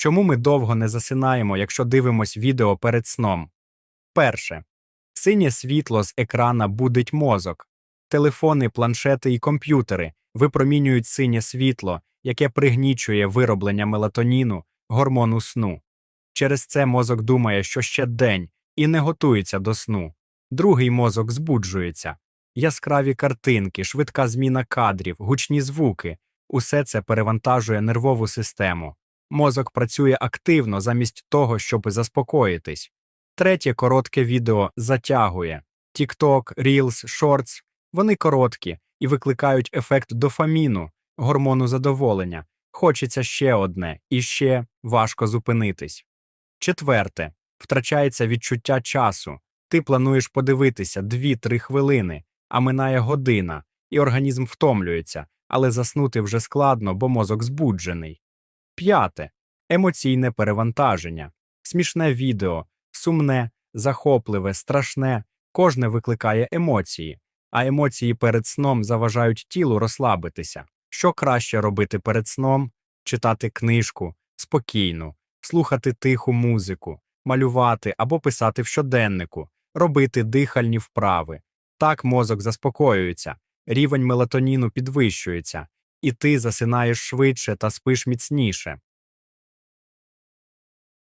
Чому ми довго не засинаємо, якщо дивимось відео перед сном? Перше. Синє світло з екрана будить мозок. Телефони, планшети і комп'ютери випромінюють синє світло, яке пригнічує вироблення мелатоніну, гормону сну. Через це мозок думає, що ще день, і не готується до сну. Другий мозок збуджується. Яскраві картинки, швидка зміна кадрів, гучні звуки усе це перевантажує нервову систему. Мозок працює активно замість того, щоб заспокоїтись. Третє коротке відео затягує. TikTok, Reels, Shorts – вони короткі і викликають ефект дофаміну, гормону задоволення. Хочеться ще одне, і ще важко зупинитись. Четверте. Втрачається відчуття часу. Ти плануєш подивитися 2-3 хвилини, а минає година, і організм втомлюється, але заснути вже складно, бо мозок збуджений. П'яте. Емоційне перевантаження. Смішне відео, сумне, захопливе, страшне, кожне викликає емоції, а емоції перед сном заважають тілу розслабитися. Що краще робити перед сном? Читати книжку, спокійну, слухати тиху музику, малювати або писати в щоденнику, робити дихальні вправи. Так мозок заспокоюється, рівень мелатоніну підвищується, і ти засинаєш швидше та спиш міцніше.